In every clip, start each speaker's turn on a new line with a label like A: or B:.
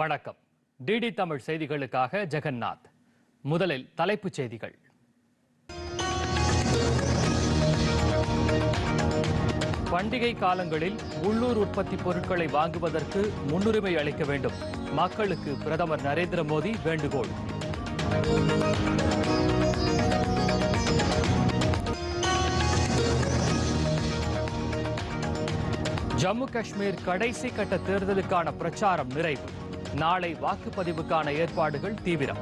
A: வணக்கம் டிடி தமிழ் செய்திகளுக்காக ஜெகநாத் முதலில் தலைப்புச் செய்திகள் பண்டிகை காலங்களில் உள்ளூர் உற்பத்தி பொருட்களை வாங்குவதற்கு முன்னுரிமை அளிக்க வேண்டும் மக்களுக்கு பிரதமர் நரேந்திர மோடி வேண்டுகோள் ஜம்மு காஷ்மீர் கடைசி கட்ட தேர்தலுக்கான பிரச்சாரம் நிறைவு நாளை வாக்குப்பதிவுக்கான ஏற்பாடுகள் தீவிரம்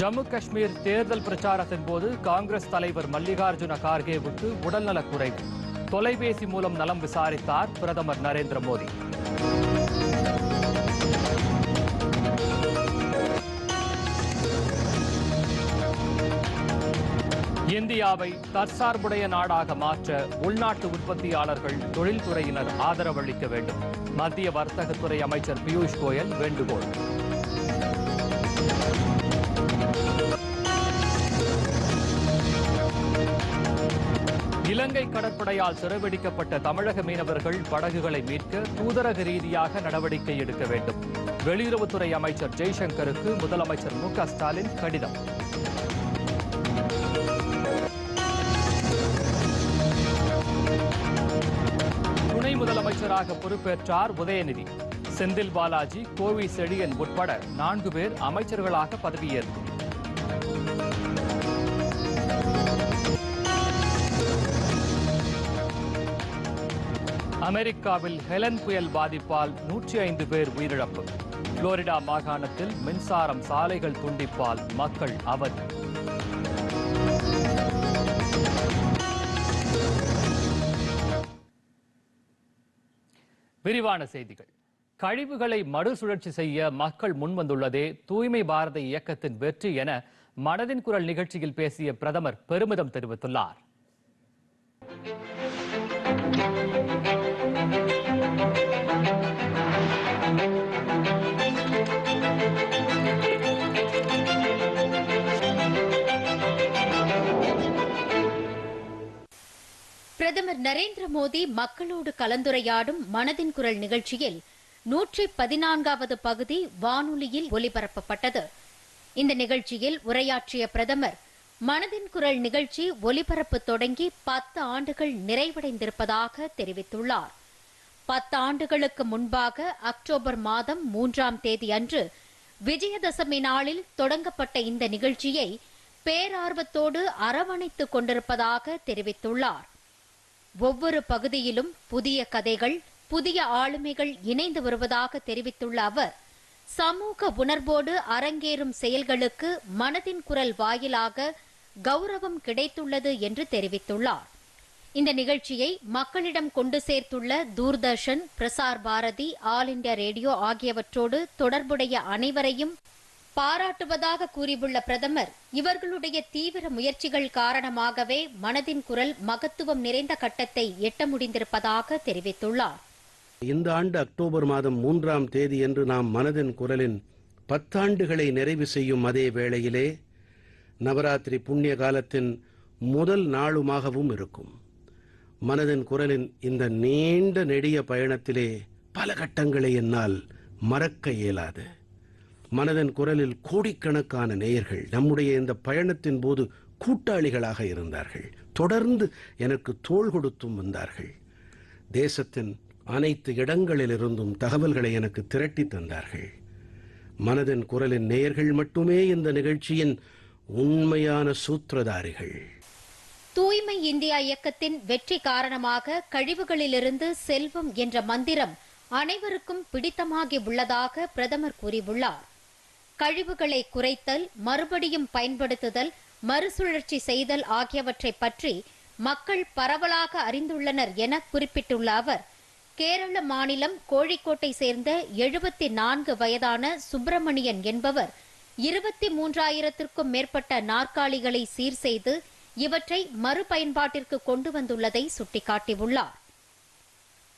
A: ஜம்மு காஷ்மீர் தேர்தல் பிரச்சாரத்தின் போது காங்கிரஸ் தலைவர் மல்லிகார்ஜுன கார்கேவுக்கு உடல்நலக் குறைவு தொலைபேசி மூலம் நலம் விசாரித்தார் பிரதமர் நரேந்திர மோடி இந்தியாவை தற்சார்புடைய நாடாக மாற்ற உள்நாட்டு உற்பத்தியாளர்கள் தொழில்துறையினர் ஆதரவளிக்க வேண்டும் மத்திய வர்த்தகத்துறை அமைச்சர் பியூஷ் கோயல் வேண்டுகோள் இலங்கை கடற்படையால் சிறைபிடிக்கப்பட்ட தமிழக மீனவர்கள் படகுகளை மீட்க தூதரக ரீதியாக நடவடிக்கை எடுக்க வேண்டும் வெளியுறவுத்துறை அமைச்சர் ஜெய்சங்கருக்கு முதலமைச்சர் மு ஸ்டாலின் கடிதம் முதலமைச்சராக பொறுப்பேற்றார் உதயநிதி செந்தில் பாலாஜி கோவி செழியன் உட்பட நான்கு பேர் அமைச்சர்களாக பதவியேற்பு அமெரிக்காவில் ஹெலன் புயல் பாதிப்பால் நூற்றி ஐந்து பேர் உயிரிழப்பு புளோரிடா மாகாணத்தில் மின்சாரம் சாலைகள் துண்டிப்பால் மக்கள் அவதி விரிவான செய்திகள் கழிவுகளை மறுசுழற்சி செய்ய மக்கள் முன்வந்துள்ளதே தூய்மை பாரத இயக்கத்தின் வெற்றி என மனதின் குரல் நிகழ்ச்சியில் பேசிய பிரதமர் பெருமிதம் தெரிவித்துள்ளார்
B: பிரதமர் நரேந்திர மோடி மக்களோடு கலந்துரையாடும் மனதின் குரல் நிகழ்ச்சியில் நூற்றி பதினான்காவது பகுதி வானொலியில் ஒலிபரப்பப்பட்டது இந்த நிகழ்ச்சியில் உரையாற்றிய பிரதமர் மனதின் குரல் நிகழ்ச்சி ஒலிபரப்பு தொடங்கி பத்து ஆண்டுகள் நிறைவடைந்திருப்பதாக தெரிவித்துள்ளார் பத்து ஆண்டுகளுக்கு முன்பாக அக்டோபர் மாதம் மூன்றாம் தேதி அன்று விஜயதசமி நாளில் தொடங்கப்பட்ட இந்த நிகழ்ச்சியை பேரார்வத்தோடு அரவணைத்துக் கொண்டிருப்பதாக தெரிவித்துள்ளார் ஒவ்வொரு பகுதியிலும் புதிய கதைகள் புதிய ஆளுமைகள் இணைந்து வருவதாக தெரிவித்துள்ள அவர் சமூக உணர்வோடு அரங்கேறும் செயல்களுக்கு மனதின் குரல் வாயிலாக கௌரவம் கிடைத்துள்ளது என்று தெரிவித்துள்ளார் இந்த நிகழ்ச்சியை மக்களிடம் கொண்டு சேர்த்துள்ள Doordarshan Prasar Bharati all India radio ஆகியவற்றோடு தொடர்புடைய அனைவரையும் பாராட்டுவதாக கூறியுள்ள பிரதமர் இவர்களுடைய தீவிர முயற்சிகள் காரணமாகவே மனதின் குரல் மகத்துவம் நிறைந்த கட்டத்தை எட்ட முடிந்திருப்பதாக தெரிவித்துள்ளார்
C: இந்த ஆண்டு அக்டோபர் மாதம் மூன்றாம் தேதி என்று நாம் மனதின் குரலின் பத்தாண்டுகளை நிறைவு செய்யும் அதே வேளையிலே நவராத்திரி புண்ணிய காலத்தின் முதல் நாளுமாகவும் இருக்கும் மனதின் குரலின் இந்த நீண்ட நெடிய பயணத்திலே பல கட்டங்களை என்னால் மறக்க இயலாது மனதின் குரலில் கோடிக்கணக்கான நேயர்கள் நம்முடைய இந்த பயணத்தின் போது கூட்டாளிகளாக இருந்தார்கள் தொடர்ந்து எனக்கு தோள் கொடுத்தும் வந்தார்கள் தேசத்தின் அனைத்து இடங்களிலிருந்தும் தகவல்களை எனக்கு திரட்டி தந்தார்கள் மனதின் குரலின் நேயர்கள் மட்டுமே இந்த நிகழ்ச்சியின் உண்மையான சூத்திரதாரிகள்
B: தூய்மை இந்தியா இயக்கத்தின் வெற்றி காரணமாக கழிவுகளிலிருந்து செல்வம் என்ற மந்திரம் அனைவருக்கும் பிடித்தமாகி உள்ளதாக பிரதமர் கூறியுள்ளார் கழிவுகளை குறைத்தல் மறுபடியும் பயன்படுத்துதல் மறுசுழற்சி செய்தல் ஆகியவற்றை பற்றி மக்கள் பரவலாக அறிந்துள்ளனர் என குறிப்பிட்டுள்ள அவர் கேரள மாநிலம் கோழிக்கோட்டை சேர்ந்த எழுபத்தி நான்கு வயதான சுப்பிரமணியன் என்பவர் இருபத்தி மூன்றாயிரத்திற்கும் மேற்பட்ட நாற்காலிகளை சீர் செய்து இவற்றை மறுபயன்பாட்டிற்கு கொண்டு வந்துள்ளதை சுட்டிக்காட்டியுள்ளார்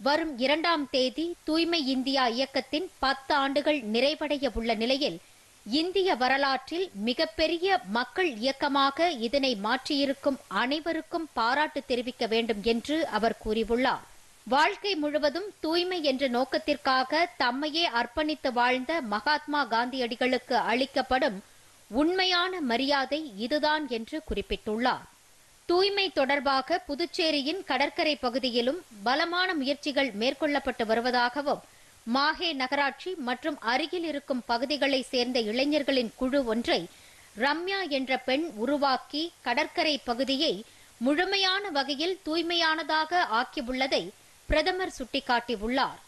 B: வரும் இரண்டாம் தேதி தூய்மை இந்தியா இயக்கத்தின் பத்து ஆண்டுகள் நிறைவடைய உள்ள நிலையில் இந்திய வரலாற்றில் மிகப்பெரிய மக்கள் இயக்கமாக இதனை மாற்றியிருக்கும் அனைவருக்கும் பாராட்டு தெரிவிக்க வேண்டும் என்று அவர் கூறியுள்ளார் வாழ்க்கை முழுவதும் தூய்மை என்ற நோக்கத்திற்காக தம்மையே அர்ப்பணித்து வாழ்ந்த மகாத்மா காந்தியடிகளுக்கு அளிக்கப்படும் உண்மையான மரியாதை இதுதான் என்று குறிப்பிட்டுள்ளார் தூய்மை தொடர்பாக புதுச்சேரியின் கடற்கரை பகுதியிலும் பலமான முயற்சிகள் மேற்கொள்ளப்பட்டு வருவதாகவும் மாஹே நகராட்சி மற்றும் அருகில் இருக்கும் பகுதிகளை சேர்ந்த இளைஞர்களின் குழு ஒன்றை ரம்யா என்ற பெண் உருவாக்கி கடற்கரை பகுதியை முழுமையான வகையில் தூய்மையானதாக ஆக்கியுள்ளதை பிரதமர் சுட்டிக்காட்டியுள்ளார்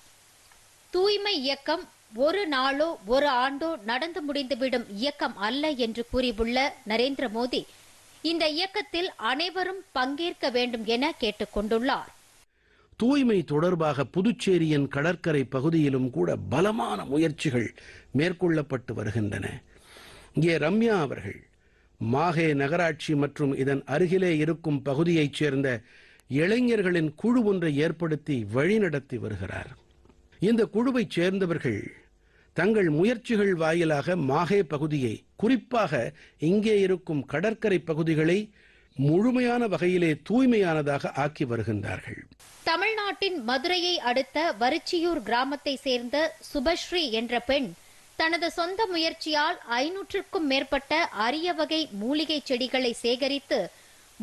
B: தூய்மை இயக்கம் ஒரு நாளோ ஒரு ஆண்டோ நடந்து முடிந்துவிடும் இயக்கம் அல்ல என்று கூறியுள்ள நரேந்திர மோடி இந்த இயக்கத்தில் அனைவரும் பங்கேற்க வேண்டும் என கேட்டுக்கொண்டுள்ளார்
C: தூய்மை தொடர்பாக புதுச்சேரியின் கடற்கரை பகுதியிலும் கூட பலமான முயற்சிகள் மேற்கொள்ளப்பட்டு வருகின்றன இங்கே ரம்யா அவர்கள் மாஹே நகராட்சி மற்றும் இதன் அருகிலே இருக்கும் பகுதியைச் சேர்ந்த இளைஞர்களின் குழு ஒன்றை ஏற்படுத்தி வழிநடத்தி வருகிறார் இந்த குழுவைச் சேர்ந்தவர்கள் தங்கள் முயற்சிகள் வாயிலாக மாஹே பகுதியை குறிப்பாக இங்கே இருக்கும் கடற்கரை பகுதிகளை முழுமையான வகையிலே தூய்மையானதாக ஆக்கி வருகின்றார்கள்
B: தமிழ்நாட்டின் மதுரையை அடுத்த வரிச்சியூர் கிராமத்தை சேர்ந்த சுபஸ்ரீ என்ற பெண் தனது சொந்த முயற்சியால் ஐநூற்றுக்கும் மேற்பட்ட அரிய வகை மூலிகை செடிகளை சேகரித்து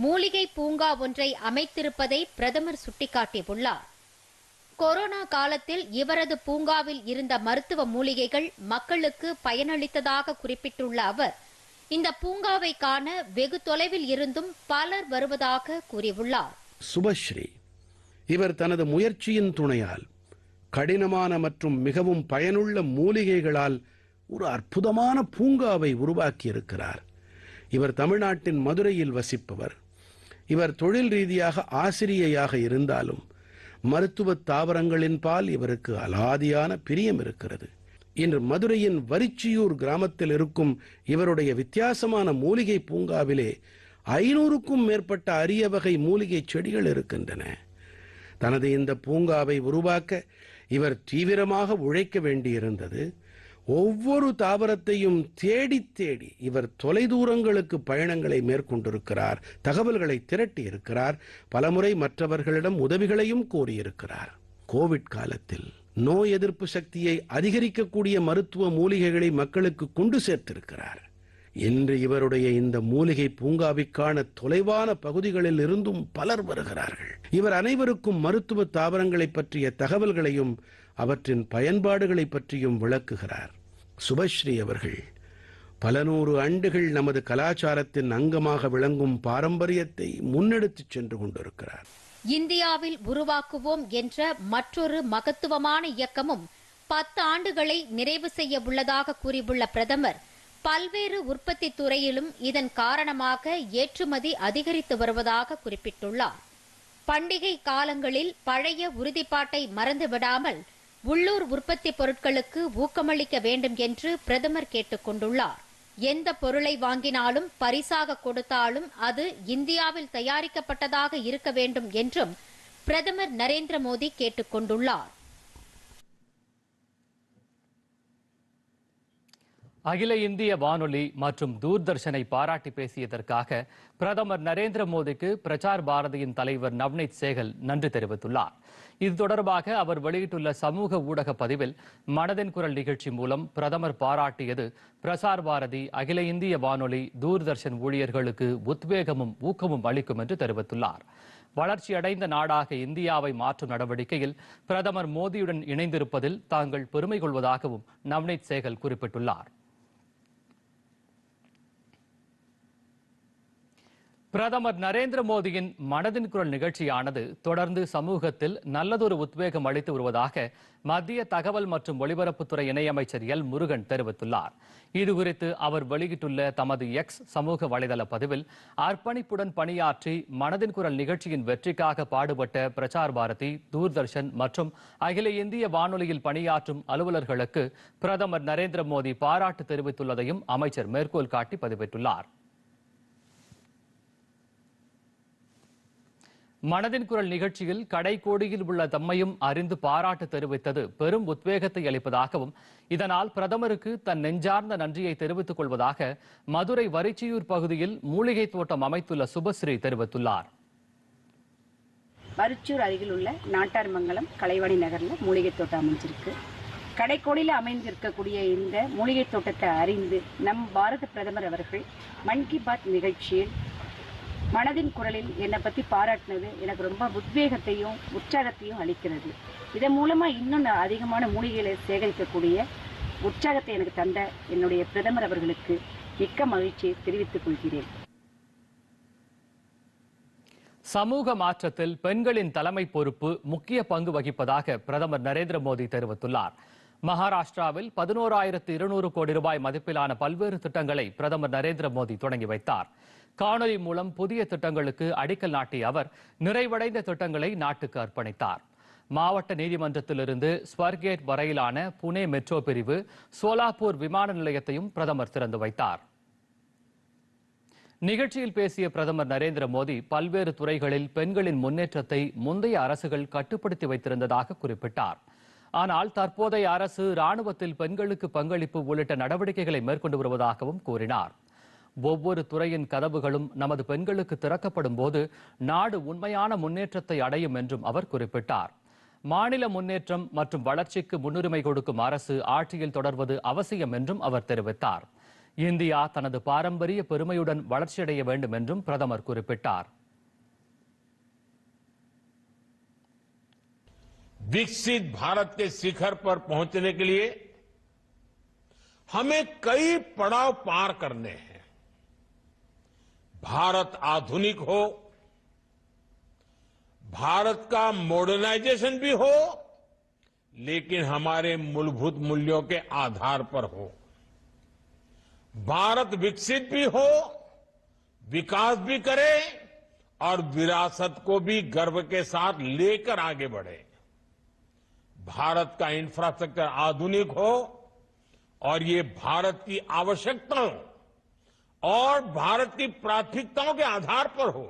B: மூலிகை பூங்கா ஒன்றை அமைத்திருப்பதை பிரதமர் சுட்டிக்காட்டியுள்ளார் கொரோனா காலத்தில் இவரது பூங்காவில் இருந்த மருத்துவ மூலிகைகள் மக்களுக்கு பயனளித்ததாக குறிப்பிட்டுள்ள அவர் இந்த பூங்காவை காண வெகு தொலைவில் இருந்தும் பலர் வருவதாக கூறியுள்ளார்
C: சுபஸ்ரீ இவர் தனது முயற்சியின் துணையால் கடினமான மற்றும் மிகவும் பயனுள்ள மூலிகைகளால் ஒரு அற்புதமான பூங்காவை உருவாக்கியிருக்கிறார் இவர் தமிழ்நாட்டின் மதுரையில் வசிப்பவர் இவர் தொழில் ரீதியாக ஆசிரியையாக இருந்தாலும் மருத்துவ தாவரங்களின் பால் இவருக்கு அலாதியான பிரியம் இருக்கிறது இன்று மதுரையின் வரிச்சியூர் கிராமத்தில் இருக்கும் இவருடைய வித்தியாசமான மூலிகை பூங்காவிலே ஐநூறுக்கும் மேற்பட்ட அரிய வகை மூலிகை செடிகள் இருக்கின்றன தனது இந்த பூங்காவை உருவாக்க இவர் தீவிரமாக உழைக்க வேண்டியிருந்தது ஒவ்வொரு தாவரத்தையும் தேடி தேடி இவர் தொலைதூரங்களுக்கு பயணங்களை மேற்கொண்டிருக்கிறார் தகவல்களை திரட்டி இருக்கிறார் பலமுறை மற்றவர்களிடம் உதவிகளையும் கோரியிருக்கிறார் கோவிட் காலத்தில் நோய் எதிர்ப்பு சக்தியை அதிகரிக்கக்கூடிய மருத்துவ மூலிகைகளை மக்களுக்கு கொண்டு சேர்த்திருக்கிறார் இன்று இவருடைய இந்த மூலிகை பூங்காவிற்கான தொலைவான பகுதிகளில் இருந்தும் பலர் வருகிறார்கள் இவர் அனைவருக்கும் மருத்துவ தாவரங்களை பற்றிய தகவல்களையும் அவற்றின் பயன்பாடுகளை பற்றியும் விளக்குகிறார் சுபஸ்ரீ அவர்கள் பல நூறு ஆண்டுகள் நமது கலாச்சாரத்தின் அங்கமாக விளங்கும் பாரம்பரியத்தை முன்னெடுத்துச் சென்று கொண்டிருக்கிறார்
B: இந்தியாவில் உருவாக்குவோம் என்ற மற்றொரு மகத்துவமான இயக்கமும் பத்து ஆண்டுகளை நிறைவு செய்ய உள்ளதாக கூறியுள்ள பிரதமர் பல்வேறு உற்பத்தி துறையிலும் இதன் காரணமாக ஏற்றுமதி அதிகரித்து வருவதாக குறிப்பிட்டுள்ளார் பண்டிகை காலங்களில் பழைய உறுதிப்பாட்டை மறந்துவிடாமல் உள்ளூர் உற்பத்தி பொருட்களுக்கு ஊக்கமளிக்க வேண்டும் என்று பிரதமர் கேட்டுக் கொண்டுள்ளார் எந்த பொருளை வாங்கினாலும் பரிசாக கொடுத்தாலும் அது இந்தியாவில் தயாரிக்கப்பட்டதாக இருக்க வேண்டும் என்றும் பிரதமர் நரேந்திர மோடி கேட்டுக் கொண்டுள்ளார்
A: அகில இந்திய வானொலி மற்றும் தூர்தர்ஷனை பாராட்டி பேசியதற்காக பிரதமர் நரேந்திர மோடிக்கு பிரச்சார் பாரதியின் தலைவர் நவ்னீத் சேகல் நன்றி தெரிவித்துள்ளார் இது தொடர்பாக அவர் வெளியிட்டுள்ள சமூக ஊடக பதிவில் மனதின் குரல் நிகழ்ச்சி மூலம் பிரதமர் பாராட்டியது பிரசார் பாரதி அகில இந்திய வானொலி தூர்தர்ஷன் ஊழியர்களுக்கு உத்வேகமும் ஊக்கமும் அளிக்கும் என்று தெரிவித்துள்ளார் வளர்ச்சியடைந்த நாடாக இந்தியாவை மாற்றும் நடவடிக்கையில் பிரதமர் மோடியுடன் இணைந்திருப்பதில் தாங்கள் பெருமை கொள்வதாகவும் நவ்னீத் சேகல் குறிப்பிட்டுள்ளார் பிரதமர் நரேந்திர மோடியின் மனதின் குரல் நிகழ்ச்சியானது தொடர்ந்து சமூகத்தில் நல்லதொரு உத்வேகம் அளித்து வருவதாக மத்திய தகவல் மற்றும் ஒலிபரப்புத்துறை இணையமைச்சர் எல் முருகன் தெரிவித்துள்ளார் இதுகுறித்து அவர் வெளியிட்டுள்ள தமது எக்ஸ் சமூக வலைதள பதிவில் அர்ப்பணிப்புடன் பணியாற்றி மனதின் குரல் நிகழ்ச்சியின் வெற்றிக்காக பாடுபட்ட பிரசார் பாரதி தூர்தர்ஷன் மற்றும் அகில இந்திய வானொலியில் பணியாற்றும் அலுவலர்களுக்கு பிரதமர் நரேந்திர மோடி பாராட்டு தெரிவித்துள்ளதையும் அமைச்சர் மேற்கோள் காட்டி பதிவிட்டுள்ளாா் மனதின் குரல் நிகழ்ச்சியில் கடைக்கோடியில் உள்ள தம்மையும் அறிந்து பாராட்டு தெரிவித்தது பெரும் உத்வேகத்தை அளிப்பதாகவும் இதனால் பிரதமருக்கு தன் நெஞ்சார்ந்த நன்றியை தெரிவித்துக் கொள்வதாக மதுரை வரிச்சியூர் பகுதியில் மூலிகை தோட்டம் அமைத்துள்ள சுபஸ்ரீ தெரிவித்துள்ளார்
D: வரிச்சூர் அருகில் உள்ள நாட்டார் மங்கலம் கலைவாணி நகரில் மூலிகை தோட்டம் அமைஞ்சிருக்கு கடைக்கோடியில் அமைந்திருக்கக்கூடிய இந்த மூலிகை தோட்டத்தை அறிந்து நம் பாரத பிரதமர் அவர்கள் மன் கி பாத் நிகழ்ச்சியில் மனதின் குரலில் என்னை பத்தி பாராட்டினது எனக்கு ரொம்ப உத்வேகத்தையும் உற்சாகத்தையும் அளிக்கிறது இதன் மூலமா இன்னும் அதிகமான மூலிகைகளை சேகரிக்கக்கூடிய உற்சாகத்தை எனக்கு தந்த என்னுடைய பிரதமர் அவர்களுக்கு மிக்க மகிழ்ச்சியை தெரிவித்துக் கொள்கிறேன்
A: சமூக மாற்றத்தில் பெண்களின் தலைமை பொறுப்பு முக்கிய பங்கு வகிப்பதாக பிரதமர் நரேந்திர மோடி தெரிவித்துள்ளார் மகாராஷ்டிராவில் பதினோராயிரத்து இருநூறு கோடி ரூபாய் மதிப்பிலான பல்வேறு திட்டங்களை பிரதமர் நரேந்திர மோடி தொடங்கி வைத்தாா் காணொலி மூலம் புதிய திட்டங்களுக்கு அடிக்கல் நாட்டிய அவர் நிறைவடைந்த திட்டங்களை நாட்டுக்கு அர்ப்பணித்தார் மாவட்ட நீதிமன்றத்திலிருந்து ஸ்வர்கேட் வரையிலான புனே மெட்ரோ பிரிவு சோலாப்பூர் விமான நிலையத்தையும் பிரதமர் திறந்து வைத்தார் நிகழ்ச்சியில் பேசிய பிரதமர் நரேந்திர மோடி பல்வேறு துறைகளில் பெண்களின் முன்னேற்றத்தை முந்தைய அரசுகள் கட்டுப்படுத்தி வைத்திருந்ததாக குறிப்பிட்டார் ஆனால் தற்போதைய அரசு ராணுவத்தில் பெண்களுக்கு பங்களிப்பு உள்ளிட்ட நடவடிக்கைகளை மேற்கொண்டு வருவதாகவும் கூறினார் ஒவ்வொரு துறையின் கதவுகளும் நமது பெண்களுக்கு திறக்கப்படும் போது நாடு உண்மையான முன்னேற்றத்தை அடையும் என்றும் அவர் குறிப்பிட்டார் மாநில முன்னேற்றம் மற்றும் வளர்ச்சிக்கு முன்னுரிமை கொடுக்கும் அரசு ஆட்சியில் தொடர்வது அவசியம் என்றும் அவர் தெரிவித்தார் இந்தியா தனது பாரம்பரிய பெருமையுடன் வளர்ச்சியடைய வேண்டும் என்றும் பிரதமர் குறிப்பிட்டார்
E: विकसित भारत के शिखर पर पहुंचने के लिए हमें कई पड़ाव पार करने हैं भारत आधुनिक हो भारत का मॉडर्नाइजेशन भी हो लेकिन हमारे मूलभूत मूल्यों के आधार पर हो भारत विकसित भी हो विकास भी करे और विरासत को भी गर्व के साथ लेकर आगे बढ़े भारत का इंफ्रास्ट्रक्चर आधुनिक हो और ये भारत की आवश्यकताओं और भारत की प्राथमिकताओं के आधार पर हो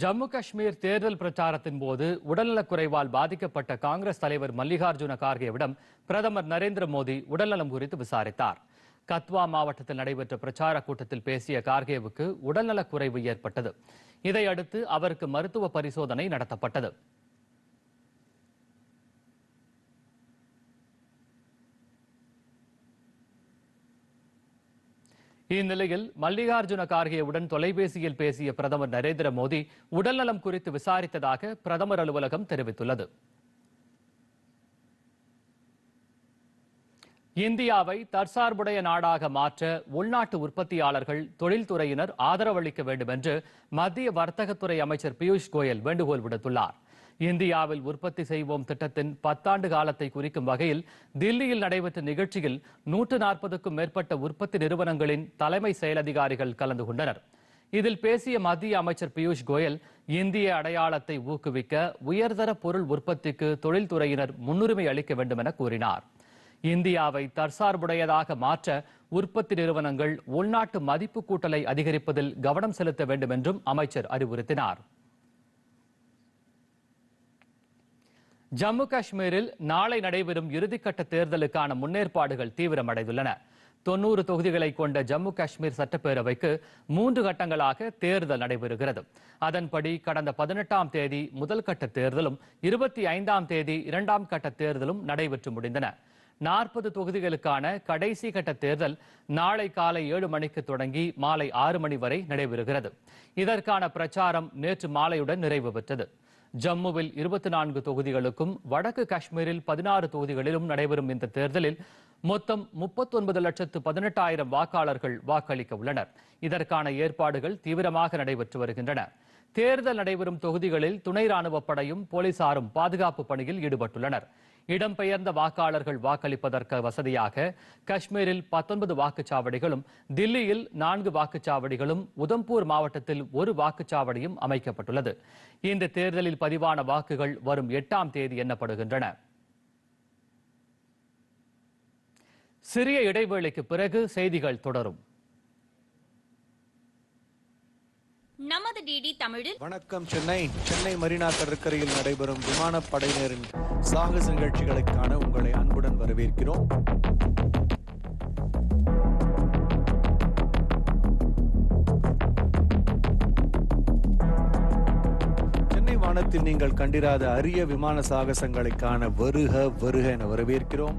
A: ஜம்மு காஷ்மீர் தேர்தல் பிரச்சாரத்தின் போது உடல்நலக் குறைவால் பாதிக்கப்பட்ட காங்கிரஸ் தலைவர் மல்லிகார்ஜுன கார்கேவிடம் பிரதமர் நரேந்திர மோடி உடல்நலம் குறித்து விசாரித்தார் கத்வா மாவட்டத்தில் நடைபெற்ற பிரச்சார கூட்டத்தில் பேசிய கார்கேவுக்கு உடல்நலக் குறைவு ஏற்பட்டது இதையடுத்து அவருக்கு மருத்துவ பரிசோதனை நடத்தப்பட்டது இந்நிலையில் மல்லிகார்ஜுன கார்கேவுடன் தொலைபேசியில் பேசிய பிரதமர் நரேந்திர மோடி உடல்நலம் குறித்து விசாரித்ததாக பிரதமர் அலுவலகம் தெரிவித்துள்ளது இந்தியாவை தற்சார்புடைய நாடாக மாற்ற உள்நாட்டு உற்பத்தியாளர்கள் தொழில்துறையினர் ஆதரவளிக்க வேண்டும் என்று மத்திய வர்த்தகத்துறை அமைச்சர் பியூஷ் கோயல் வேண்டுகோள் விடுத்துள்ளார் இந்தியாவில் உற்பத்தி செய்வோம் திட்டத்தின் பத்தாண்டு காலத்தை குறிக்கும் வகையில் தில்லியில் நடைபெற்ற நிகழ்ச்சியில் நூற்று நாற்பதுக்கும் மேற்பட்ட உற்பத்தி நிறுவனங்களின் தலைமை செயலதிகாரிகள் கலந்து கொண்டனர் இதில் பேசிய மத்திய அமைச்சர் பியூஷ் கோயல் இந்திய அடையாளத்தை ஊக்குவிக்க உயர்தர பொருள் உற்பத்திக்கு தொழில்துறையினர் முன்னுரிமை அளிக்க வேண்டும் என கூறினார் இந்தியாவை தற்சார்புடையதாக மாற்ற உற்பத்தி நிறுவனங்கள் உள்நாட்டு மதிப்பு கூட்டலை அதிகரிப்பதில் கவனம் செலுத்த வேண்டும் என்றும் அமைச்சர் அறிவுறுத்தினார் ஜம்மு காஷ்மீரில் நாளை நடைபெறும் இறுதிக்கட்ட தேர்தலுக்கான முன்னேற்பாடுகள் தீவிரமடைந்துள்ளன தொன்னூறு தொகுதிகளை கொண்ட ஜம்மு காஷ்மீர் சட்டப்பேரவைக்கு மூன்று கட்டங்களாக தேர்தல் நடைபெறுகிறது அதன்படி கடந்த பதினெட்டாம் தேதி முதல் கட்ட தேர்தலும் இருபத்தி ஐந்தாம் தேதி இரண்டாம் கட்ட தேர்தலும் நடைபெற்று முடிந்தன நாற்பது தொகுதிகளுக்கான கடைசி கட்ட தேர்தல் நாளை காலை ஏழு மணிக்கு தொடங்கி மாலை ஆறு மணி வரை நடைபெறுகிறது இதற்கான பிரச்சாரம் நேற்று மாலையுடன் நிறைவு பெற்றது ஜம்முவில் இருபத்தி நான்கு தொகுதிகளுக்கும் வடக்கு காஷ்மீரில் பதினாறு தொகுதிகளிலும் நடைபெறும் இந்த தேர்தலில் மொத்தம் முப்பத்தொன்பது லட்சத்து பதினெட்டாயிரம் வாக்காளர்கள் வாக்களிக்க உள்ளனர் இதற்கான ஏற்பாடுகள் தீவிரமாக நடைபெற்று வருகின்றன தேர்தல் நடைபெறும் தொகுதிகளில் துணை ராணுவப் படையும் போலீசாரும் பாதுகாப்பு பணியில் ஈடுபட்டுள்ளனர் இடம்பெயர்ந்த வாக்காளர்கள் வாக்களிப்பதற்கு வசதியாக காஷ்மீரில் பத்தொன்பது வாக்குச்சாவடிகளும் தில்லியில் நான்கு வாக்குச்சாவடிகளும் உதம்பூர் மாவட்டத்தில் ஒரு வாக்குச்சாவடியும் அமைக்கப்பட்டுள்ளது இந்த தேர்தலில் பதிவான வாக்குகள் வரும் எட்டாம் தேதி எண்ணப்படுகின்றன சிறிய இடைவேளைக்கு பிறகு செய்திகள் தொடரும்
F: நமது டிடி தமிழில் வணக்கம் சென்னை சென்னை மரீனா கடற்கரையில் நடைபெறும் விமானப்படையினரின் சாகச நிகழ்ச்சிகளுக்கான உங்களை அன்புடன் வரவேற்கிறோம் சென்னை வானத்தில் நீங்கள் கண்டிராத அரிய விமான சாகசங்களுக்கான வருக வருக என வரவேற்கிறோம்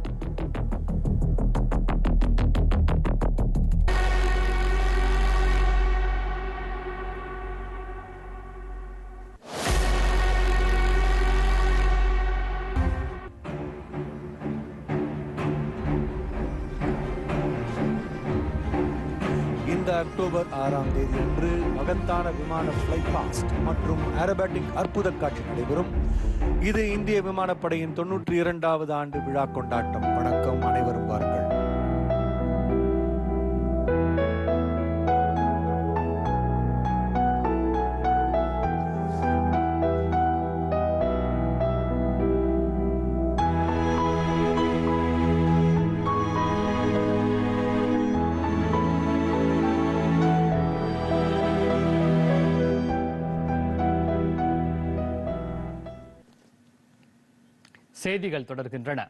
F: விமான ஃப்ளைபாஸ்ட் மற்றும் ஏரோபேட்டிக் அற்புத காட்சி நடைபெறும் இது இந்திய விமானப்படையின் தொன்னூற்றி இரண்டாவது ஆண்டு விழா கொண்டாட்டம் வணக்கம் அனைவரும்
A: செய்திகள் தொடர்கின்றன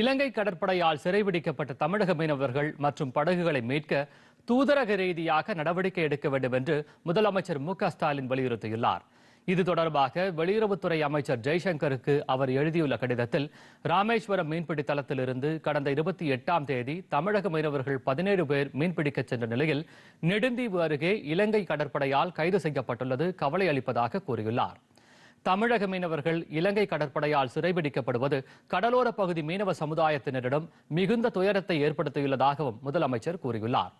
A: இலங்கை கடற்படையால் சிறைபிடிக்கப்பட்ட தமிழக மீனவர்கள் மற்றும் படகுகளை மீட்க தூதரக ரீதியாக நடவடிக்கை எடுக்க வேண்டும் என்று முதலமைச்சர் மு ஸ்டாலின் வலியுறுத்தியுள்ளார் இது தொடர்பாக வெளியுறவுத்துறை அமைச்சர் ஜெய்சங்கருக்கு அவர் எழுதியுள்ள கடிதத்தில் ராமேஸ்வரம் மீன்பிடி தளத்திலிருந்து கடந்த இருபத்தி எட்டாம் தேதி தமிழக மீனவர்கள் பதினேழு பேர் மீன்பிடிக்கச் சென்ற நிலையில் நெடுந்தீவு அருகே இலங்கை கடற்படையால் கைது செய்யப்பட்டுள்ளது கவலை அளிப்பதாக கூறியுள்ளார் தமிழக மீனவர்கள் இலங்கை கடற்படையால் சிறைபிடிக்கப்படுவது கடலோர பகுதி மீனவ சமுதாயத்தினரிடம் மிகுந்த துயரத்தை ஏற்படுத்தியுள்ளதாகவும் முதலமைச்சர் கூறியுள்ளார்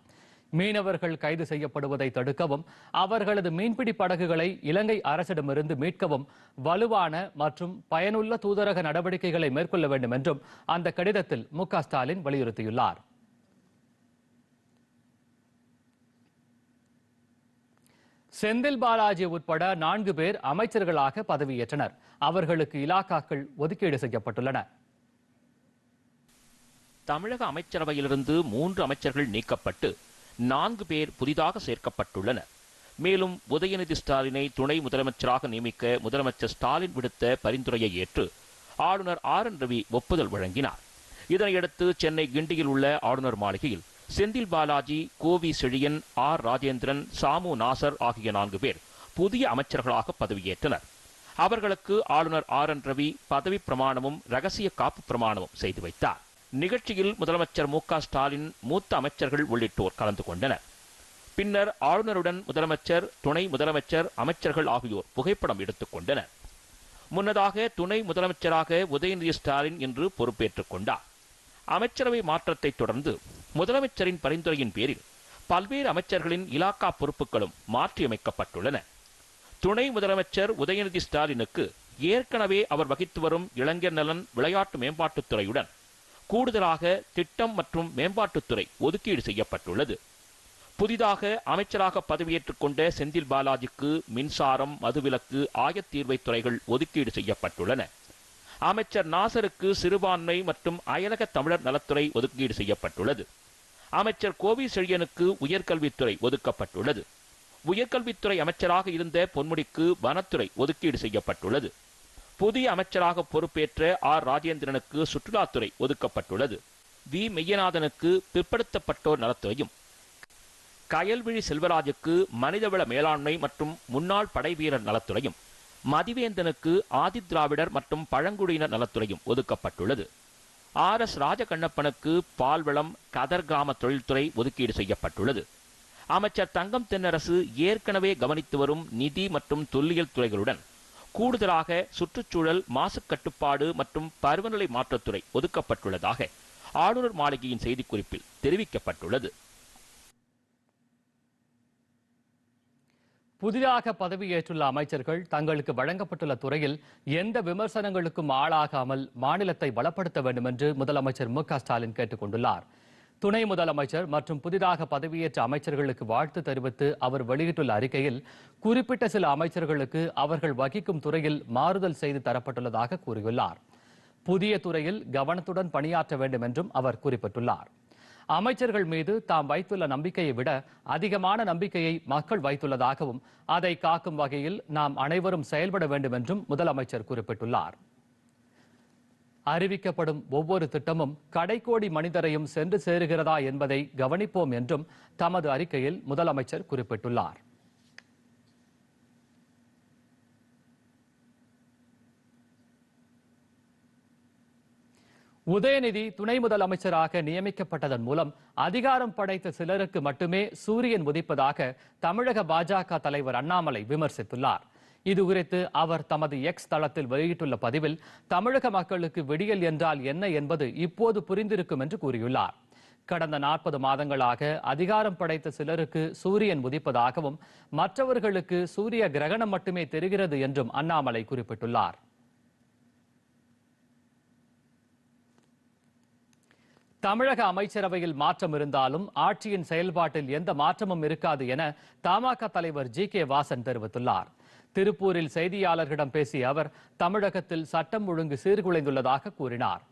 A: மீனவர்கள் கைது செய்யப்படுவதை தடுக்கவும் அவர்களது மீன்பிடி படகுகளை இலங்கை அரசிடமிருந்து மீட்கவும் வலுவான மற்றும் பயனுள்ள தூதரக நடவடிக்கைகளை மேற்கொள்ள வேண்டும் என்றும் அந்த கடிதத்தில் மு ஸ்டாலின் வலியுறுத்தியுள்ளார் செந்தில் பாலாஜி உட்பட நான்கு பேர் அமைச்சர்களாக பதவியேற்றனர் அவர்களுக்கு இலாக்காக்கள் ஒதுக்கீடு செய்யப்பட்டுள்ளன தமிழக அமைச்சரவையிலிருந்து மூன்று அமைச்சர்கள் நீக்கப்பட்டு நான்கு பேர் புதிதாக சேர்க்கப்பட்டுள்ளனர் மேலும் உதயநிதி ஸ்டாலினை துணை முதலமைச்சராக நியமிக்க முதலமைச்சர் ஸ்டாலின் விடுத்த பரிந்துரையை ஏற்று ஆளுநர் ஆர் என் ரவி ஒப்புதல் வழங்கினார் இதனையடுத்து சென்னை கிண்டியில் உள்ள ஆளுநர் மாளிகையில் செந்தில் பாலாஜி கோவி செழியன் ஆர் ராஜேந்திரன் சாமு நாசர் ஆகிய நான்கு பேர் புதிய அமைச்சர்களாக பதவியேற்றனர் அவர்களுக்கு ஆளுநர் ஆர் என் ரவி பதவி பிரமாணமும் ரகசிய காப்பு பிரமாணமும் செய்து வைத்தார் நிகழ்ச்சியில் முதலமைச்சர் மு ஸ்டாலின் மூத்த அமைச்சர்கள் உள்ளிட்டோர் கலந்து கொண்டனர் பின்னர் ஆளுநருடன் முதலமைச்சர் துணை முதலமைச்சர் அமைச்சர்கள் ஆகியோர் புகைப்படம் எடுத்துக் கொண்டனர் முன்னதாக துணை முதலமைச்சராக உதயநிதி ஸ்டாலின் இன்று பொறுப்பேற்றுக் கொண்டார் அமைச்சரவை மாற்றத்தை தொடர்ந்து முதலமைச்சரின் பரிந்துரையின் பேரில் பல்வேறு அமைச்சர்களின் இலாக்கா பொறுப்புகளும் மாற்றியமைக்கப்பட்டுள்ளன துணை முதலமைச்சர் உதயநிதி ஸ்டாலினுக்கு ஏற்கனவே அவர் வகித்து வரும் இளைஞர் நலன் விளையாட்டு மேம்பாட்டுத்துறையுடன் கூடுதலாக திட்டம் மற்றும் மேம்பாட்டுத்துறை ஒதுக்கீடு செய்யப்பட்டுள்ளது புதிதாக அமைச்சராக பதவியேற்றுக் கொண்ட செந்தில் பாலாஜிக்கு மின்சாரம் மதுவிலக்கு ஆயத்தீர்வை துறைகள் ஒதுக்கீடு செய்யப்பட்டுள்ளன அமைச்சர் நாசருக்கு சிறுபான்மை மற்றும் அயலக தமிழர் நலத்துறை ஒதுக்கீடு செய்யப்பட்டுள்ளது அமைச்சர் கோவி செழியனுக்கு உயர்கல்வித்துறை ஒதுக்கப்பட்டுள்ளது உயர்கல்வித்துறை அமைச்சராக இருந்த பொன்முடிக்கு வனத்துறை ஒதுக்கீடு செய்யப்பட்டுள்ளது புதிய அமைச்சராக பொறுப்பேற்ற ஆர் ராஜேந்திரனுக்கு சுற்றுலாத்துறை ஒதுக்கப்பட்டுள்ளது வி மெய்யநாதனுக்கு பிற்படுத்தப்பட்டோர் நலத்துறையும் கயல்விழி செல்வராஜுக்கு மனிதவள மேலாண்மை மற்றும் முன்னாள் படைவீரர் நலத்துறையும் மதிவேந்தனுக்கு ஆதிதிராவிடர் மற்றும் பழங்குடியினர் நலத்துறையும் ஒதுக்கப்பட்டுள்ளது ஆர் எஸ் ராஜகண்ணப்பனுக்கு பால்வளம் கதர் கிராம தொழில்துறை ஒதுக்கீடு செய்யப்பட்டுள்ளது அமைச்சர் தங்கம் தென்னரசு ஏற்கனவே கவனித்து வரும் நிதி மற்றும் தொல்லியல் துறைகளுடன் கூடுதலாக சுற்றுச்சூழல் மாசு கட்டுப்பாடு மற்றும் பருவநிலை மாற்றத்துறை ஒதுக்கப்பட்டுள்ளதாக ஆளுநர் மாளிகையின் செய்திக்குறிப்பில் தெரிவிக்கப்பட்டுள்ளது புதிதாக பதவியேற்றுள்ள அமைச்சர்கள் தங்களுக்கு வழங்கப்பட்டுள்ள துறையில் எந்த விமர்சனங்களுக்கும் ஆளாகாமல் மாநிலத்தை வளப்படுத்த வேண்டும் என்று முதலமைச்சர் மு ஸ்டாலின் கேட்டுக் கொண்டுள்ளார் துணை முதலமைச்சர் மற்றும் புதிதாக பதவியேற்ற அமைச்சர்களுக்கு வாழ்த்து தெரிவித்து அவர் வெளியிட்டுள்ள அறிக்கையில் குறிப்பிட்ட சில அமைச்சர்களுக்கு அவர்கள் வகிக்கும் துறையில் மாறுதல் செய்து தரப்பட்டுள்ளதாக கூறியுள்ளார் புதிய துறையில் கவனத்துடன் பணியாற்ற வேண்டும் என்றும் அவர் குறிப்பிட்டுள்ளார் அமைச்சர்கள் மீது தாம் வைத்துள்ள நம்பிக்கையை விட அதிகமான நம்பிக்கையை மக்கள் வைத்துள்ளதாகவும் அதை காக்கும் வகையில் நாம் அனைவரும் செயல்பட வேண்டும் என்றும் முதலமைச்சர் குறிப்பிட்டுள்ளார் அறிவிக்கப்படும் ஒவ்வொரு திட்டமும் கடைக்கோடி மனிதரையும் சென்று சேருகிறதா என்பதை கவனிப்போம் என்றும் தமது அறிக்கையில் முதலமைச்சர் குறிப்பிட்டுள்ளார் உதயநிதி துணை முதலமைச்சராக நியமிக்கப்பட்டதன் மூலம் அதிகாரம் படைத்த சிலருக்கு மட்டுமே சூரியன் உதிப்பதாக தமிழக பாஜக தலைவர் அண்ணாமலை விமர்சித்துள்ளார் இது குறித்து அவர் தமது எக்ஸ் தளத்தில் வெளியிட்டுள்ள பதிவில் தமிழக மக்களுக்கு விடியல் என்றால் என்ன என்பது இப்போது புரிந்திருக்கும் என்று கூறியுள்ளார் கடந்த நாற்பது மாதங்களாக அதிகாரம் படைத்த சிலருக்கு சூரியன் உதிப்பதாகவும் மற்றவர்களுக்கு சூரிய கிரகணம் மட்டுமே தெரிகிறது என்றும் அண்ணாமலை குறிப்பிட்டுள்ளார் தமிழக அமைச்சரவையில் மாற்றம் இருந்தாலும் ஆட்சியின் செயல்பாட்டில் எந்த மாற்றமும் இருக்காது என தமாக தலைவர் ஜி கே வாசன் தெரிவித்துள்ளார் திருப்பூரில் செய்தியாளர்களிடம் பேசிய அவர் தமிழகத்தில் சட்டம் ஒழுங்கு சீர்குலைந்துள்ளதாக கூறினார்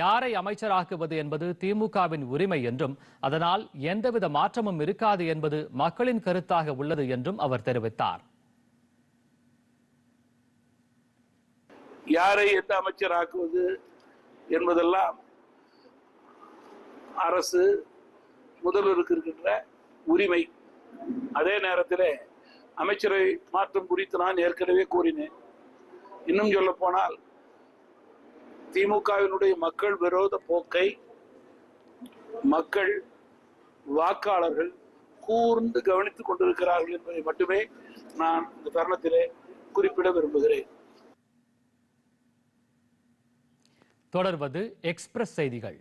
A: யாரை அமைச்சராக்குவது என்பது திமுகவின் உரிமை என்றும் அதனால் எந்தவித மாற்றமும் இருக்காது என்பது மக்களின் கருத்தாக உள்ளது என்றும் அவர் தெரிவித்தார்
G: யாரை எந்த அமைச்சராக்குவது என்பதெல்லாம் அரசு முதல்வருக்கு இருக்கின்ற உரிமை அதே நேரத்தில் அமைச்சரை மாற்றம் குறித்து நான் ஏற்கனவே கூறினேன் இன்னும் சொல்ல போனால் திமுகவினுடைய மக்கள் விரோத போக்கை மக்கள் வாக்காளர்கள் கூர்ந்து கவனித்துக் கொண்டிருக்கிறார்கள் என்பதை மட்டுமே நான் இந்த தருணத்திலே குறிப்பிட விரும்புகிறேன்
A: தொடர்வது எக்ஸ்பிரஸ் செய்திகள்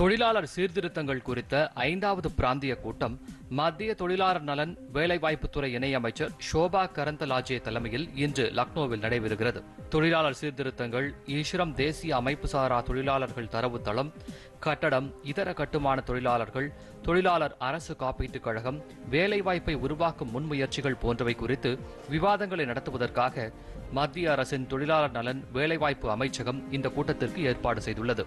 A: தொழிலாளர் சீர்திருத்தங்கள் குறித்த ஐந்தாவது பிராந்திய கூட்டம் மத்திய தொழிலாளர் நலன் வேலைவாய்ப்புத்துறை இணையமைச்சர் ஷோபா கரந்தலாஜே தலைமையில் இன்று லக்னோவில் நடைபெறுகிறது தொழிலாளர் சீர்திருத்தங்கள் ஈஸ்வரம் தேசிய அமைப்பு சாரா தொழிலாளர்கள் தரவுத்தளம் கட்டடம் இதர கட்டுமான தொழிலாளர்கள் தொழிலாளர் அரசு காப்பீட்டுக் கழகம் வேலைவாய்ப்பை உருவாக்கும் முன்முயற்சிகள் போன்றவை குறித்து விவாதங்களை நடத்துவதற்காக மத்திய அரசின் தொழிலாளர் நலன் வேலைவாய்ப்பு அமைச்சகம் இந்த கூட்டத்திற்கு ஏற்பாடு செய்துள்ளது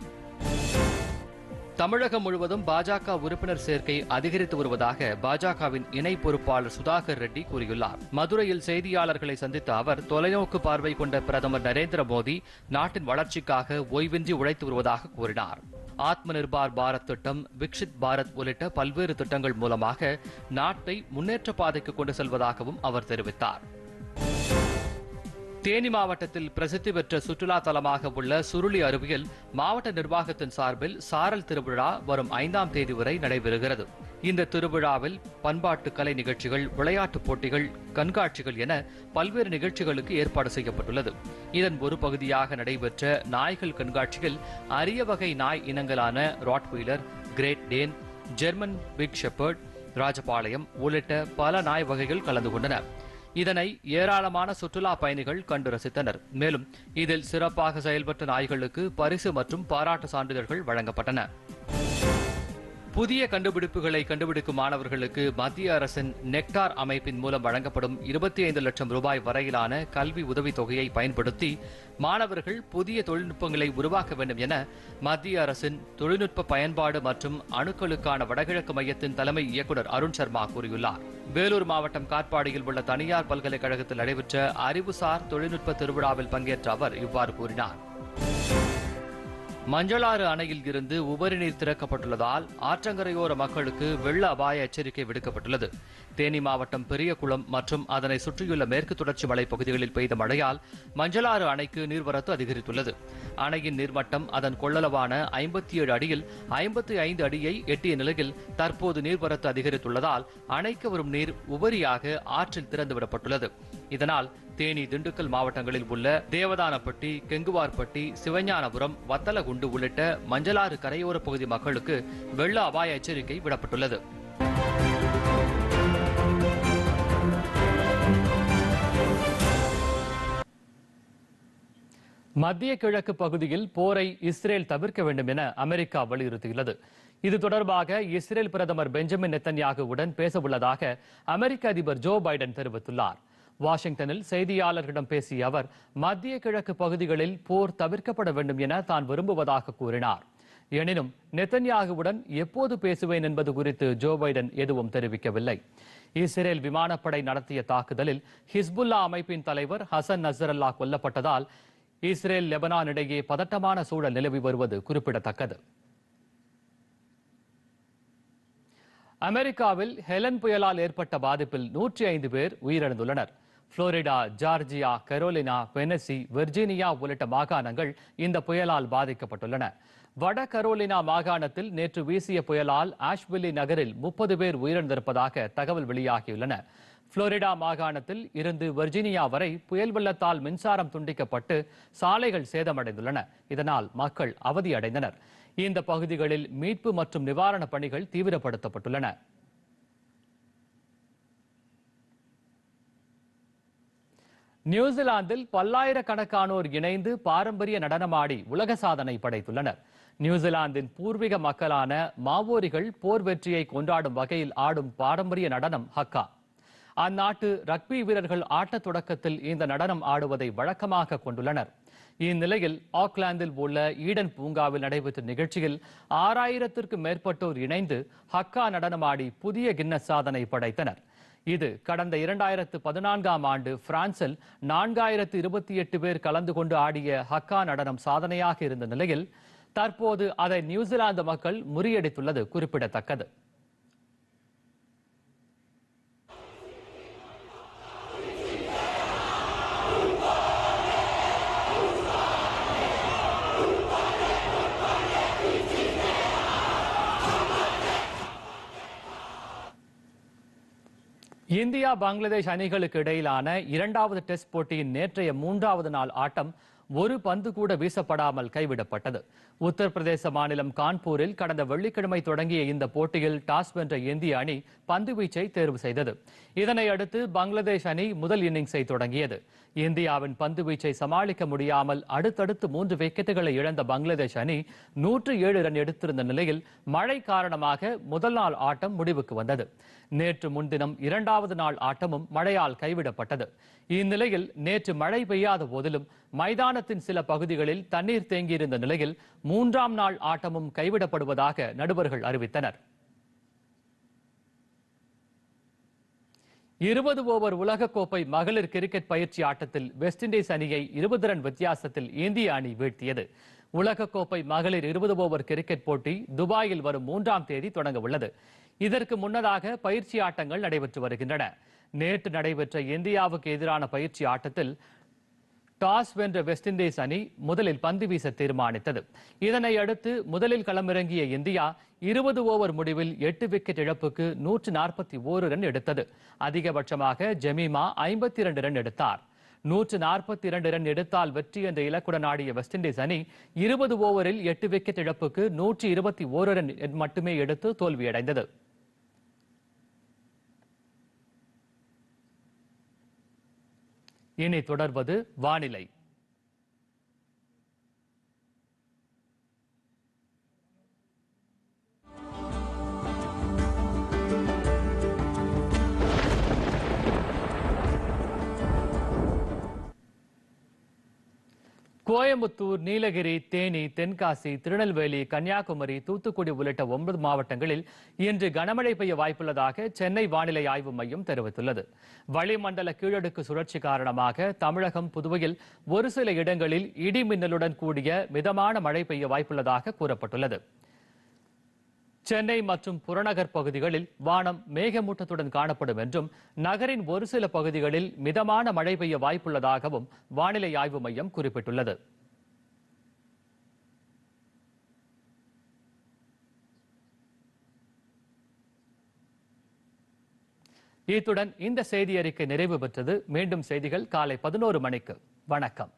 A: தமிழகம் முழுவதும் பாஜக உறுப்பினர் சேர்க்கை அதிகரித்து வருவதாக பாஜகவின் இணை பொறுப்பாளர் சுதாகர் ரெட்டி கூறியுள்ளார் மதுரையில் செய்தியாளர்களை சந்தித்த அவர் தொலைநோக்கு பார்வை கொண்ட பிரதமர் நரேந்திர மோடி நாட்டின் வளர்ச்சிக்காக ஓய்வின்றி உழைத்து வருவதாக கூறினார் ஆத்ம நிர்பார் பாரத் திட்டம் விக்ஷித் பாரத் உள்ளிட்ட பல்வேறு திட்டங்கள் மூலமாக நாட்டை முன்னேற்ற பாதைக்கு கொண்டு செல்வதாகவும் அவர் தெரிவித்தார் தேனி மாவட்டத்தில் பிரசித்தி பெற்ற சுற்றுலா தலமாக உள்ள சுருளி அருவியில் மாவட்ட நிர்வாகத்தின் சார்பில் சாரல் திருவிழா வரும் ஐந்தாம் தேதி வரை நடைபெறுகிறது இந்த திருவிழாவில் பண்பாட்டு கலை நிகழ்ச்சிகள் விளையாட்டுப் போட்டிகள் கண்காட்சிகள் என பல்வேறு நிகழ்ச்சிகளுக்கு ஏற்பாடு செய்யப்பட்டுள்ளது இதன் ஒரு பகுதியாக நடைபெற்ற நாய்கள் கண்காட்சியில் அரிய வகை நாய் இனங்களான ராட்வீலர் கிரேட் டேன் ஜெர்மன் பிக் ஷெப்பர்ட் ராஜபாளையம் உள்ளிட்ட பல நாய் வகைகள் கலந்து கொண்டன இதனை ஏராளமான சுற்றுலா பயணிகள் கண்டு ரசித்தனர் மேலும் இதில் சிறப்பாக செயல்பட்ட நாய்களுக்கு பரிசு மற்றும் பாராட்டு சான்றிதழ்கள் வழங்கப்பட்டன புதிய கண்டுபிடிப்புகளை கண்டுபிடிக்கும் மாணவர்களுக்கு மத்திய அரசின் நெக்டார் அமைப்பின் மூலம் வழங்கப்படும் இருபத்தி ஐந்து லட்சம் ரூபாய் வரையிலான கல்வி உதவித்தொகையை பயன்படுத்தி மாணவர்கள் புதிய தொழில்நுட்பங்களை உருவாக்க வேண்டும் என மத்திய அரசின் தொழில்நுட்ப பயன்பாடு மற்றும் அணுக்களுக்கான வடகிழக்கு மையத்தின் தலைமை இயக்குநர் அருண் சர்மா கூறியுள்ளார் வேலூர் மாவட்டம் காட்பாடியில் உள்ள தனியார் பல்கலைக்கழகத்தில் நடைபெற்ற அறிவுசார் தொழில்நுட்ப திருவிழாவில் பங்கேற்ற அவர் இவ்வாறு கூறினார் மஞ்சளாறு அணையில் இருந்து உபரி நீர் திறக்கப்பட்டுள்ளதால் ஆற்றங்கரையோர மக்களுக்கு வெள்ள அபாய எச்சரிக்கை விடுக்கப்பட்டுள்ளது தேனி மாவட்டம் பெரியகுளம் மற்றும் அதனை சுற்றியுள்ள மேற்கு தொடர்ச்சி மலை பகுதிகளில் பெய்த மழையால் மஞ்சளாறு அணைக்கு நீர்வரத்து அதிகரித்துள்ளது அணையின் நீர்மட்டம் அதன் கொள்ளளவான ஐம்பத்தி ஏழு அடியில் ஐம்பத்தி ஐந்து அடியை எட்டிய நிலையில் தற்போது நீர்வரத்து அதிகரித்துள்ளதால் அணைக்கு வரும் நீர் உபரியாக ஆற்றில் திறந்துவிடப்பட்டுள்ளது இதனால் தேனி திண்டுக்கல் மாவட்டங்களில் உள்ள தேவதானப்பட்டி கெங்குவார்பட்டி சிவஞானபுரம் வத்தலகுண்டு உள்ளிட்ட மஞ்சளாறு கரையோர பகுதி மக்களுக்கு வெள்ள அபாய எச்சரிக்கை விடப்பட்டுள்ளது மத்திய கிழக்கு பகுதியில் போரை இஸ்ரேல் தவிர்க்க வேண்டும் என அமெரிக்கா வலியுறுத்தியுள்ளது இது தொடர்பாக இஸ்ரேல் பிரதமர் பெஞ்சமின் நெத்தன்யாகுவுடன் பேசவுள்ளதாக அமெரிக்க அதிபர் ஜோ பைடன் தெரிவித்துள்ளார் வாஷிங்டனில் செய்தியாளர்களிடம் பேசிய அவர் மத்திய கிழக்கு பகுதிகளில் போர் தவிர்க்கப்பட வேண்டும் என தான் விரும்புவதாக கூறினார் எனினும் நெத்தன்யாகுவுடன் எப்போது பேசுவேன் என்பது குறித்து ஜோ பைடன் எதுவும் தெரிவிக்கவில்லை இஸ்ரேல் விமானப்படை நடத்திய தாக்குதலில் ஹிஸ்புல்லா அமைப்பின் தலைவர் ஹசன் நசரல்லா கொல்லப்பட்டதால் இஸ்ரேல் லெபனான் இடையே பதட்டமான சூழல் நிலவி வருவது குறிப்பிடத்தக்கது அமெரிக்காவில் ஹெலன் புயலால் ஏற்பட்ட பாதிப்பில் நூற்றி ஐந்து பேர் உயிரிழந்துள்ளனர் Florida Georgia Carolina Tennessee Virginia உள்ளிட்ட மாகாணங்கள் இந்த புயலால் பாதிக்கப்பட்டுள்ளன வட கரோலினா மாகாணத்தில் நேற்று வீசிய புயலால் ஆஷ்வில்லி நகரில் முப்பது பேர் உயிரிழந்திருப்பதாக தகவல் வெளியாகியுள்ளன புளோரிடா மாகாணத்தில் இருந்து வெர்ஜீனியா வரை புயல் வெள்ளத்தால் மின்சாரம் துண்டிக்கப்பட்டு சாலைகள் சேதமடைந்துள்ளன இதனால் மக்கள் அவதியடைந்தனர் இந்த பகுதிகளில் மீட்பு மற்றும் நிவாரணப் பணிகள் தீவிரப்படுத்தப்பட்டுள்ளன நியூசிலாந்தில் பல்லாயிரக்கணக்கானோர் இணைந்து பாரம்பரிய நடனமாடி உலக சாதனை படைத்துள்ளனர் நியூசிலாந்தின் பூர்வீக மக்களான மாவோரிகள் போர் வெற்றியை கொண்டாடும் வகையில் ஆடும் பாரம்பரிய நடனம் ஹக்கா அந்நாட்டு ரக்பி வீரர்கள் ஆட்ட தொடக்கத்தில் இந்த நடனம் ஆடுவதை வழக்கமாக கொண்டுள்ளனர் இந்நிலையில் ஆக்லாந்தில் உள்ள ஈடன் பூங்காவில் நடைபெற்ற நிகழ்ச்சியில் ஆறாயிரத்திற்கும் மேற்பட்டோர் இணைந்து ஹக்கா நடனமாடி புதிய கின்னஸ் சாதனை படைத்தனர் இது கடந்த இரண்டாயிரத்து பதினான்காம் ஆண்டு பிரான்சில் நான்காயிரத்து இருபத்தி எட்டு பேர் கலந்து கொண்டு ஆடிய ஹக்கா நடனம் சாதனையாக இருந்த நிலையில் தற்போது அதை நியூசிலாந்து மக்கள் முறியடித்துள்ளது குறிப்பிடத்தக்கது இந்தியா பங்களாதேஷ் அணிகளுக்கு இடையிலான இரண்டாவது டெஸ்ட் போட்டியின் நேற்றைய மூன்றாவது நாள் ஆட்டம் ஒரு பந்து கூட வீசப்படாமல் கைவிடப்பட்டது உத்தரப்பிரதேச மாநிலம் கான்பூரில் கடந்த வெள்ளிக்கிழமை தொடங்கிய இந்த போட்டியில் டாஸ் வென்ற இந்திய அணி பந்து வீச்சை தேர்வு செய்தது இதனை அடுத்து பங்களாதேஷ் அணி முதல் இன்னிங்ஸை தொடங்கியது இந்தியாவின் பந்து வீச்சை சமாளிக்க முடியாமல் அடுத்தடுத்து மூன்று விக்கெட்டுகளை இழந்த பங்களாதேஷ் அணி நூற்று ஏழு ரன் எடுத்திருந்த நிலையில் மழை காரணமாக முதல் நாள் ஆட்டம் முடிவுக்கு வந்தது நேற்று முன்தினம் இரண்டாவது நாள் ஆட்டமும் மழையால் கைவிடப்பட்டது இந்நிலையில் நேற்று மழை பெய்யாத போதிலும் மைதானத்தின் சில பகுதிகளில் தண்ணீர் தேங்கியிருந்த நிலையில் மூன்றாம் நாள் ஆட்டமும் கைவிடப்படுவதாக நடுவர்கள் அறிவித்தனர் இருபது ஓவர் உலகக்கோப்பை மகளிர் கிரிக்கெட் பயிற்சி ஆட்டத்தில் வெஸ்ட் இண்டீஸ் அணியை இருபது ரன் வித்தியாசத்தில் இந்திய அணி வீழ்த்தியது உலகக்கோப்பை மகளிர் இருபது ஓவர் கிரிக்கெட் போட்டி துபாயில் வரும் மூன்றாம் தேதி தொடங்க உள்ளது இதற்கு முன்னதாக பயிற்சி ஆட்டங்கள் நடைபெற்று வருகின்றன நேற்று நடைபெற்ற இந்தியாவுக்கு எதிரான பயிற்சி ஆட்டத்தில் டாஸ் வென்ற வெஸ்ட் இண்டீஸ் அணி முதலில் பந்து வீச தீர்மானித்தது இதனை அடுத்து முதலில் களமிறங்கிய இந்தியா இருபது ஓவர் முடிவில் எட்டு விக்கெட் இழப்புக்கு நூற்று நாற்பத்தி ஓரு ரன் எடுத்தது அதிகபட்சமாக ஜெமீமா ஐம்பத்தி இரண்டு ரன் எடுத்தார் நூற்று நாற்பத்தி இரண்டு ரன் எடுத்தால் வெற்றி என்ற இலக்குடன் ஆடிய வெஸ்ட் இண்டீஸ் அணி இருபது ஓவரில் எட்டு விக்கெட் இழப்புக்கு நூற்றி இருபத்தி ஓரு ரன் மட்டுமே எடுத்து தோல்வியடைந்தது இனி தொடர்வது வானிலை கோயம்புத்தூர் நீலகிரி தேனி தென்காசி திருநெல்வேலி கன்னியாகுமரி தூத்துக்குடி உள்ளிட்ட ஒன்பது மாவட்டங்களில் இன்று கனமழை பெய்ய வாய்ப்புள்ளதாக சென்னை வானிலை ஆய்வு மையம் தெரிவித்துள்ளது வளிமண்டல கீழடுக்கு சுழற்சி காரணமாக தமிழகம் புதுவையில் ஒரு சில இடங்களில் இடி மின்னலுடன் கூடிய மிதமான மழை பெய்ய வாய்ப்புள்ளதாக கூறப்பட்டுள்ளது சென்னை மற்றும் புறநகர் பகுதிகளில் வானம் மேகமூட்டத்துடன் காணப்படும் என்றும் நகரின் ஒரு சில பகுதிகளில் மிதமான மழை பெய்ய வாய்ப்புள்ளதாகவும் வானிலை ஆய்வு மையம் குறிப்பிட்டுள்ளது இத்துடன் இந்த செய்தி அறிக்கை நிறைவு பெற்றது மீண்டும் செய்திகள் காலை பதினோரு மணிக்கு வணக்கம்